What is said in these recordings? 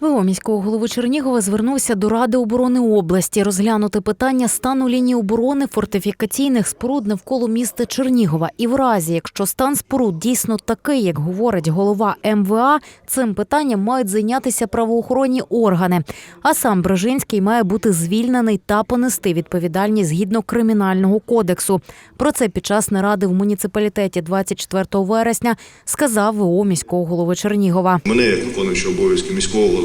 ВО міського голови Чернігова звернувся до Ради оборони області розглянути питання стану лінії оборони фортифікаційних споруд навколо міста Чернігова. І в разі, якщо стан споруд дійсно такий, як говорить голова МВА, цим питанням мають зайнятися правоохоронні органи. А сам Брижинський має бути звільнений та понести відповідальність згідно кримінального кодексу. Про це під час наради в муніципалітеті 24 вересня сказав ВО міського голови Чернігова. Мене, як виконуючий обов'язки міського голови,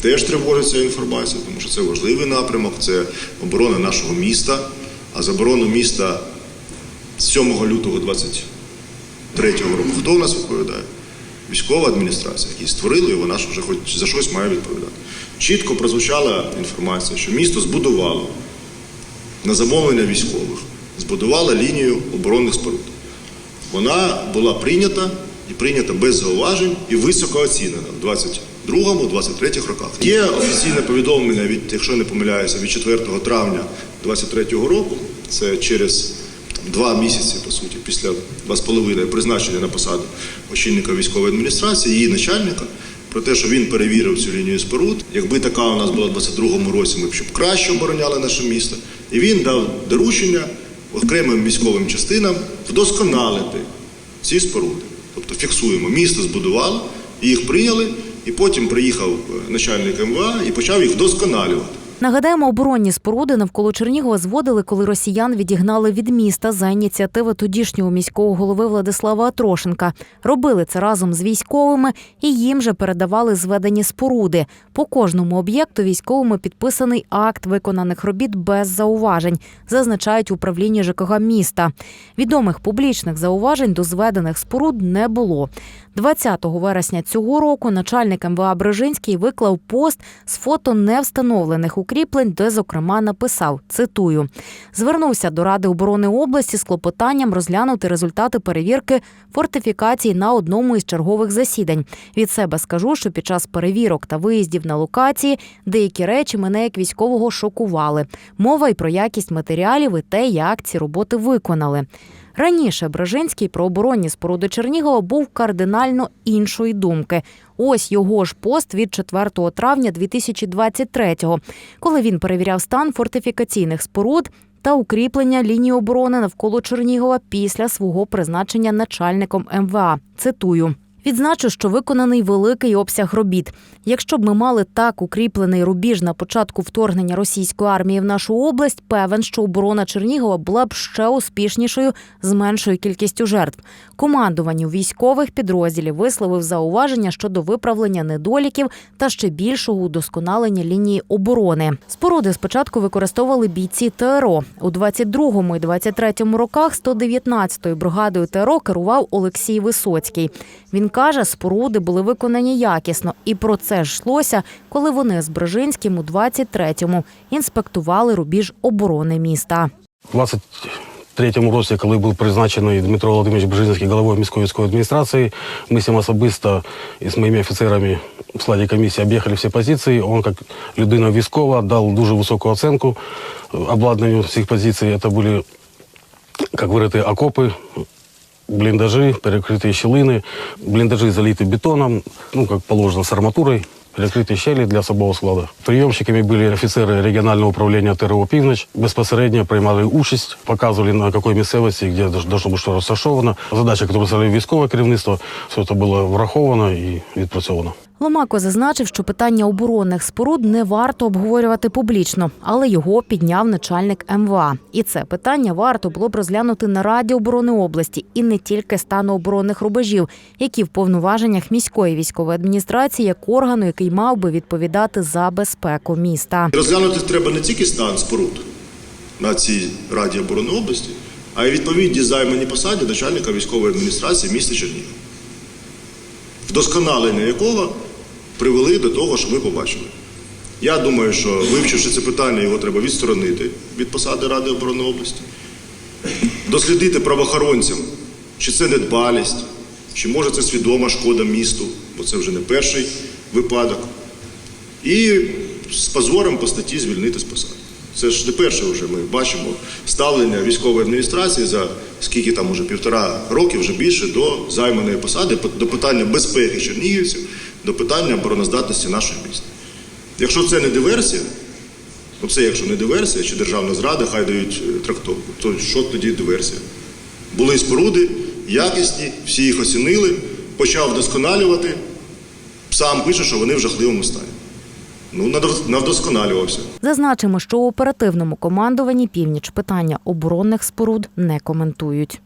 теж тривожить ця інформація, тому що це важливий напрямок, це оборона нашого міста. А за оборону міста 7 лютого 23 року хто у нас відповідає? Військова адміністрація, які створили, і вона ж вже хоч за щось має відповідати. Чітко прозвучала інформація, що місто збудувало на замовлення військових, збудувало лінію оборонних споруд. Вона була прийнята і прийнята без зауважень і високо оцінена в 22-23 роках. Є офіційне повідомлення від, якщо не помиляюся, від 4 травня 23 року. Це через два місяці, по суті, після два з половиною призначення на посаду очільника військової адміністрації, її начальника. Про те, що він перевірив цю лінію споруд. Якби така у нас була в 22-му році, ми б щоб краще обороняли наше місто. І він дав доручення окремим військовим частинам вдосконалити ці споруди. Тобто фіксуємо, місто збудувало, їх прийняли, і потім приїхав е, начальник МВА і почав їх вдосконалювати. Нагадаємо, оборонні споруди навколо Чернігова зводили, коли росіян відігнали від міста за ініціативи тодішнього міського голови Владислава Атрошенка. Робили це разом з військовими і їм же передавали зведені споруди. По кожному об'єкту військовими підписаний акт виконаних робіт без зауважень, зазначають в управлінні ЖКГ міста. Відомих публічних зауважень до зведених споруд не було. 20 вересня цього року начальник МВА Брижинський виклав пост з фото невстановлених укріплень, де, зокрема, написав цитую: звернувся до Ради оборони області з клопотанням розглянути результати перевірки фортифікацій на одному із чергових засідань. Від себе скажу, що під час перевірок та виїздів на локації деякі речі мене як військового шокували. Мова й про якість матеріалів і те, як ці роботи виконали. Раніше Брежинський про оборонні споруди Чернігова був кардинально іншої думки. Ось його ж пост від 4 травня 2023-го, коли він перевіряв стан фортифікаційних споруд та укріплення лінії оборони навколо Чернігова після свого призначення начальником МВА. Цитую. Відзначу, що виконаний великий обсяг робіт. Якщо б ми мали так укріплений рубіж на початку вторгнення російської армії в нашу область, певен, що оборона Чернігова була б ще успішнішою з меншою кількістю жертв. Командуванню військових підрозділів висловив зауваження щодо виправлення недоліків та ще більшого удосконалення лінії оборони. Споруди спочатку використовували бійці ТРО у 22-му і 23-му роках. 119-ю бригадою ТРО керував Олексій Висоцький. Він каже, споруди були виконані якісно, і про це ж йшлося, коли вони з Брижинським у 23-му інспектували рубіж оборони міста. У 23-му році, коли був призначений Дмитро Володимирович Бжезинський головою міської військової адміністрації, ми з ним особисто і з моїми офіцерами в складі комісії об'їхали всі позиції. Він, як людина військова, дав дуже високу оцінку обладнанню цих позицій. Це були, як говорити, окопи, бліндажі, перекриті щілини, бліндажі залиті бетоном, ну, як положено, з арматурою. Перекриті щелі для особового складу. Прийомщиками були офіцери регіонального управління ТРО «Північ». Безпосередньо приймали участь, показували на якій місцевості, де должно бути розташовано. Задача, яку ставили військове керівництво, все це було враховано і відпрацьовано. Ломако зазначив, що питання оборонних споруд не варто обговорювати публічно, але його підняв начальник МВА. І це питання варто було б розглянути на Раді оборони області і не тільки стану оборонних рубежів, які в повноваженнях міської військової адміністрації як органу, який мав би відповідати за безпеку міста. Розглянути треба не тільки стан споруд на цій Раді оборони області, а й відповідні займані посаді начальника військової адміністрації міста Чернігів, вдосконалення якого привели до того, що ми побачили. Я думаю, що вивчивши це питання, його треба відсторонити від посади Ради оборони області, дослідити правоохоронцям, чи це недбалість, чи може це свідома шкода місту, бо це вже не перший випадок. І з позором по статті звільнити з посади. Це ж не перше вже ми бачимо ставлення військової адміністрації за скільки там уже півтора роки, вже більше до займаної посади, до питання безпеки чернігівців, до питання обороноздатності нашого міста. Якщо це не диверсія, ну це якщо не диверсія чи державна зрада, хай дають е, трактовку, то що тоді диверсія? Були споруди, якісні, всі їх оцінили, почав вдосконалювати. Сам пише, що вони в жахливому стані. Ну, навдосконалювався. Зазначимо, що у оперативному командуванні північ питання оборонних споруд не коментують.